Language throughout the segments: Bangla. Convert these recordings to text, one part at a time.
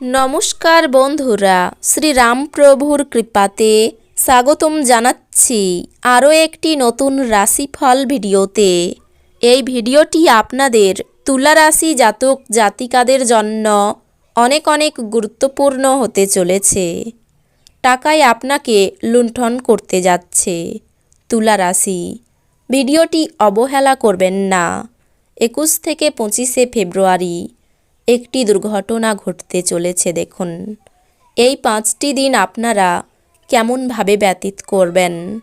নমস্কার বন্ধুরা, শ্রীরামপ্রভুর কৃপাতে স্বাগতম জানাচ্ছি আরও একটি নতুন রাশিফল ভিডিওতে। এই ভিডিওটি আপনাদের তুলা রাশি জাতক জাতিকাদের জন্য অনেক অনেক গুরুত্বপূর্ণ হতে চলেছে। টাকায় আপনাকে লুণ্ঠন করতে যাচ্ছে তুলা রাশি ভিডিওটি অবহেলা করবেন না। একুশ থেকে পঁচিশে ফেব্রুয়ারি একটি দুর্ঘটনা ঘটতে চলেছে, দেখুন। এই পাঁচটি দিন আপনারা কেমনভাবে ব্যতীত করবেন?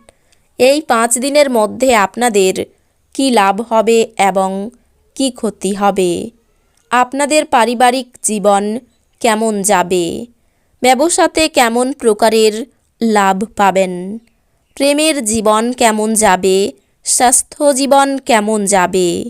এই পাঁচ দিনের মধ্যে আপনাদের কি লাভ হবে এবং কি ক্ষতি হবে? আপনাদের পারিবারিক জীবন কেমন যাবে? ব্যবসাতে কেমন প্রকারের লাভ পাবেন? প্রেমের জীবন কেমন যাবে? স্বাস্থ্য জীবন কেমন যাবে?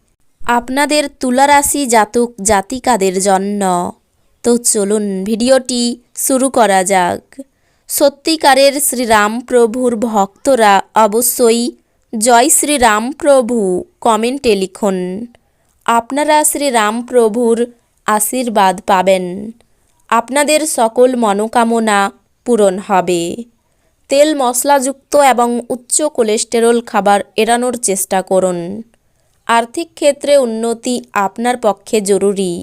আপনাদের তুলারাশি জাতক জাতিকাদের জন্য। তো চলুন ভিডিওটি শুরু করা যাক। সত্যিকারের শ্রীরাম প্রভুর ভক্তরা অবশ্যই জয় শ্রীরাম প্রভু কমেন্টে লিখুন। আপনারা শ্রীরাম প্রভুর আশীর্বাদ পাবেন। আপনাদের সকল মনোকামনা পূরণ হবে। তেল মশলাযুক্ত এবং উচ্চ কোলেস্টেরল খাবার এড়ানোর চেষ্টা করুন। আর্থিক ক্ষেত্রে উন্নতি আপনার পক্ষে জরুরি।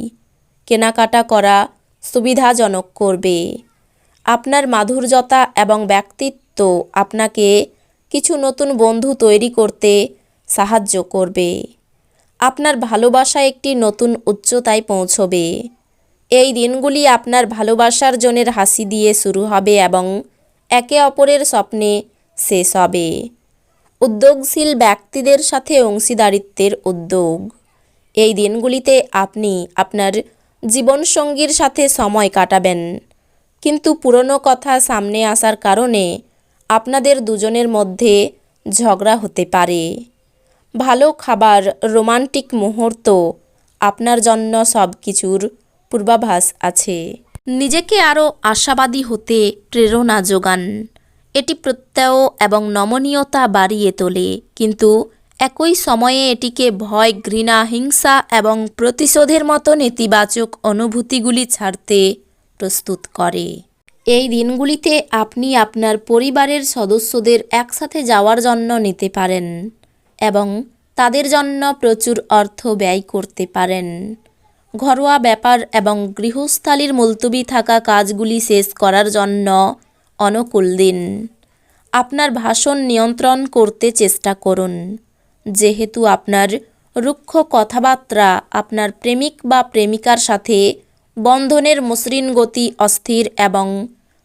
কেনাকাটা করা সুবিধাজনক করবে। আপনার মাধুর্যতা এবং ব্যক্তিত্ব আপনাকে কিছু নতুন বন্ধু তৈরি করতে সাহায্য করবে। আপনার ভালোবাসা একটি নতুন উচ্চতায় পৌঁছবে। এই দিনগুলি আপনার ভালোবাসার জনের হাসি দিয়ে শুরু হবে এবং একে অপরের স্বপ্নে শেষ হবে। উদ্যোগশীল ব্যক্তিদের সাথে অংশীদারিত্বের উদ্যোগ। এই দিনগুলিতে আপনি আপনার জীবনসঙ্গীর সাথে সময় কাটাবেন। কিন্তু পুরনো কথা সামনে আসার কারণে আপনাদের দুজনের মধ্যে ঝগড়া হতে পারে। ভালো খাবার, রোমান্টিক মুহূর্ত আপনার জন্য সব কিছুর পূর্বাভাস আছে। নিজেকে আরও আশাবাদী হতে প্রেরণা যোগান। এটি প্রত্যয় এবং নমনীয়তা বাড়িয়ে তোলে। কিন্তু একই সময়ে এটিকে ভয়, ঘৃণা, হিংসা এবং প্রতিশোধের মতো নেতিবাচক অনুভূতিগুলি ছাড়তে প্রস্তুত করে। এই দিনগুলিতে আপনি আপনার পরিবারের সদস্যদের একসাথে যাওয়ার জন্য নিতে পারেন এবং তাদের জন্য প্রচুর অর্থ ব্যয় করতে পারেন। ঘরোয়া ব্যাপার এবং গৃহস্থালির মুলতবি থাকা কাজগুলি শেষ করার জন্য অনুকূল দিন। আপনার ভাষণ নিয়ন্ত্রণ করতে চেষ্টা করুন। যেহেতু আপনার রুক্ষ কথাবার্তা আপনার প্রেমিক বা প্রেমিকার সাথে বন্ধনের মসৃণ গতি অস্থির এবং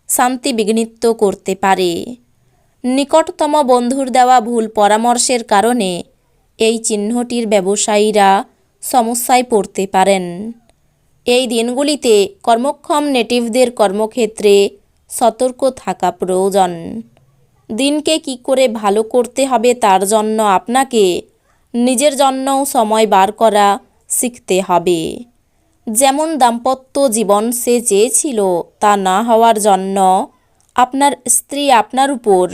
শান্তি বিঘ্নিত করতে পারে। নিকটতম বন্ধুর দেওয়া ভুল পরামর্শের কারণে এই চিহ্নটির ব্যবসায়ীরা সমস্যায় পড়তে পারেন। এই দিনগুলিতে কর্মক্ষম নেটিভদের কর্মক্ষেত্রে সতর্ক থাকা প্রয়োজন। দিনকে কি করে ভালো করতে হবে তার জন্য আপনাকে নিজের জন্যও সময় বার করা শিখতে হবে। যেমন দাম্পত্য জীবন সে চেয়েছিল তা না হওয়ার জন্য আপনার স্ত্রী আপনার উপর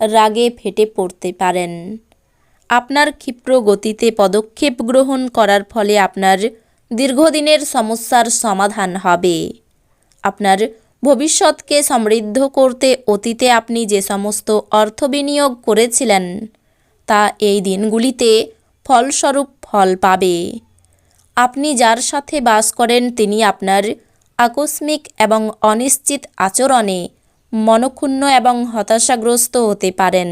রাগে ফেটে পড়তে পারেন। আপনার ক্ষিপ্র গতিতে পদক্ষেপ গ্রহণ করার ফলে আপনার দীর্ঘদিনের সমস্যার সমাধান হবে। আপনার ভবিষ্যৎকে সমৃদ্ধ করতে অতীতে আপনি যে সমস্ত অর্থ বিনিয়োগ করেছিলেন, তা এই দিনগুলিতে ফলস্বরূপ ফল পাবে। আপনি যার সাথে বাস করেন, তিনি আপনার আকস্মিক এবং অনিশ্চিত আচরণে মনক্ষুণ্ণ এবং হতাশাগ্রস্ত হতে পারেন।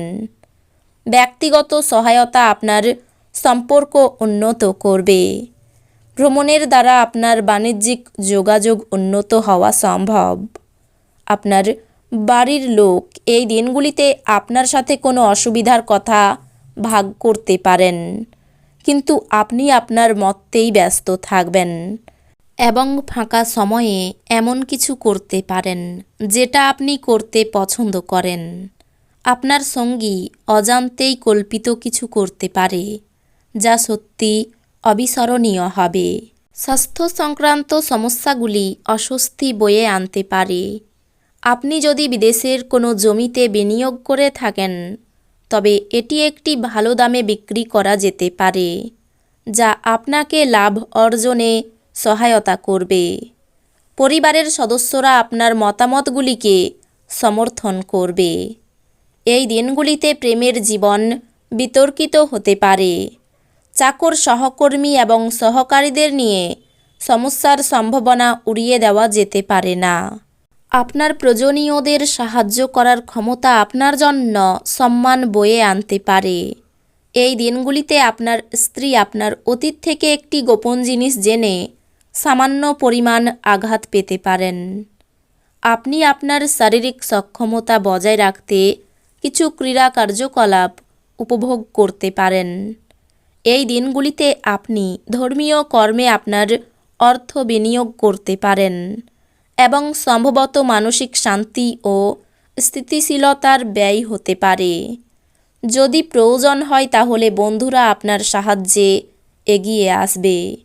ব্যক্তিগত সহায়তা আপনার সম্পর্ক উন্নত করবে। ভ্রমণের দ্বারা আপনার বাণিজ্যিক যোগাযোগ উন্নত হওয়া সম্ভব। আপনার বাড়ির লোক এই দিনগুলিতে আপনার সাথে কোনো অসুবিধার কথা ভাগ করতে পারেন। কিন্তু আপনি আপনার মতেই ব্যস্ত থাকবেন এবং ফাঁকা সময়ে এমন কিছু করতে পারেন যেটা আপনি করতে পছন্দ করেন। আপনার সঙ্গী অজান্তেই কল্পিত কিছু করতে পারে, যা সত্যি অবিস্মরণীয় হবে। স্বাস্থ্য সংক্রান্ত সমস্যাগুলি অস্বস্তি বয়ে আনতে পারে। আপনি যদি বিদেশের কোনো জমিতে বিনিয়োগ করে থাকেন, তবে এটি একটি ভালো দামে বিক্রি করা যেতে পারে, যা আপনাকে লাভ অর্জনে সহায়তা করবে। পরিবারের সদস্যরা আপনার মতামতগুলিকে সমর্থন করবে। এই দিনগুলিতে প্রেমের জীবন বিতর্কিত হতে পারে। চাকর সহকর্মী এবং সহকারীদের নিয়ে সমস্যার সম্ভাবনা উড়িয়ে দেওয়া যেতে পারে না। আপনার প্রয়োজনীয়দের সাহায্য করার ক্ষমতা আপনার জন্য সম্মান বয়ে আনতে পারে। এই দিনগুলিতে আপনার স্ত্রী আপনার অতীত থেকে একটি গোপন জিনিস জেনে সামান্য পরিমাণ আঘাত পেতে পারেন। আপনি আপনার শারীরিক সক্ষমতা বজায় রাখতে কিছু ক্রীড়া কার্যকলাপ উপভোগ করতে পারেন। এই দিনগুলিতে আপনি ধর্মীয় কর্মে আপনার অর্থ বিনিয়োগ করতে পারেন। এবং সম্ভবত মানসিক শান্তি ও স্থিতিশীলতার ব্যয় হতে পারে। যদি প্রয়োজন হয় তাহলে বন্ধুরা আপনার সাহায্যে এগিয়ে আসবে।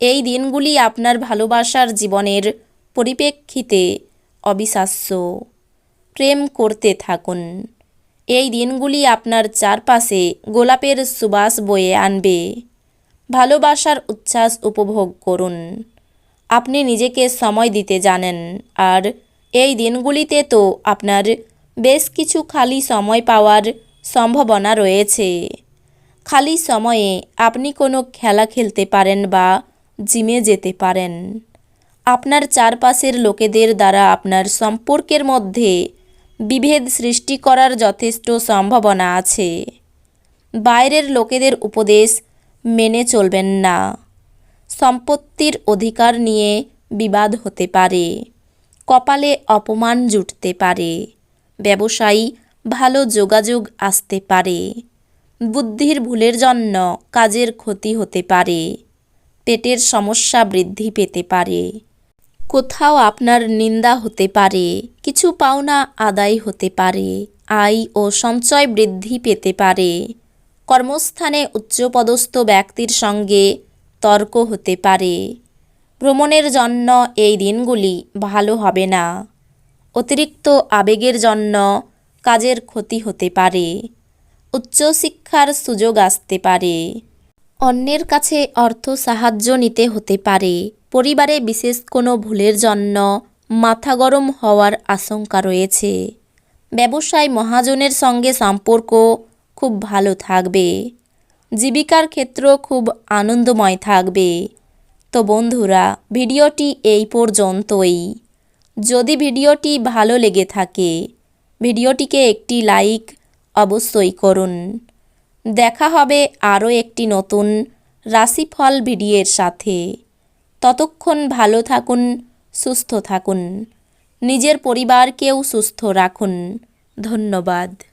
এই দিনগুলি আপনার ভালোবাসার জীবনের পরিপ্রেক্ষিতে অবিশ্বাস্য। প্রেম করতে থাকুন। এই দিনগুলি আপনার চারপাশে গোলাপের সুবাস বয়ে আনবে। ভালোবাসার উচ্ছ্বাস উপভোগ করুন। আপনি নিজেকে সময় দিতে জানেন। আর এই দিনগুলিতে তো আপনার বেশ কিছু খালি সময় পাওয়ার সম্ভাবনা রয়েছে। খালি সময়ে আপনি কোনো খেলা খেলতে পারেন বা জিমে যেতে পারেন। আপনার চারপাশের লোকেদের দ্বারা আপনার সম্পর্কের মধ্যে বিভেদ সৃষ্টি করার যথেষ্ট সম্ভাবনা আছে। বাইরের লোকেদের উপদেশ মেনে চলবেন না। সম্পত্তির অধিকার নিয়ে বিবাদ হতে পারে, কপালে অপমান জুটতে পারে, ব্যবসায়ী ভালো যোগাযোগ আসতে পারে, বুদ্ধির ভুলের জন্য কাজের ক্ষতি হতে পারে, পেটের সমস্যা বৃদ্ধি পেতে পারে, কোথাও আপনার নিন্দা হতে পারে, কিছু পাওনা আদায় হতে পারে, আয় ও সঞ্চয় বৃদ্ধি পেতে পারে, কর্মস্থানে উচ্চপদস্থ ব্যক্তির সঙ্গে তর্ক হতে পারে। ভ্রমণের জন্য এই দিনগুলি ভালো হবে না। অতিরিক্ত আবেগের জন্য কাজের ক্ষতি হতে পারে। উচ্চশিক্ষার সুযোগ আসতে পারে। অন্যের কাছে অর্থ সাহায্য নিতে হতে পারে। পরিবারে বিশেষ কোনো ভুলের জন্য মাথা গরম হওয়ার আশঙ্কা রয়েছে। ব্যবসায় মহাজনের সঙ্গে সম্পর্ক খুব ভালো থাকবে। জীবিকার ক্ষেত্র খুব আনন্দময় থাকবে। তো বন্ধুরা, ভিডিওটি এই পর্যন্তই। যদি ভিডিওটি ভালো লেগে থাকে, ভিডিওটিকে একটি লাইক অবশ্যই করুন। দেখা হবে আরও একটি নতুন রাশিফল ভিডিওর সাথে। ততক্ষণ ভালো থাকুন, সুস্থ থাকুন। নিজের পরিবারকেও সুস্থ রাখুন। ধন্যবাদ।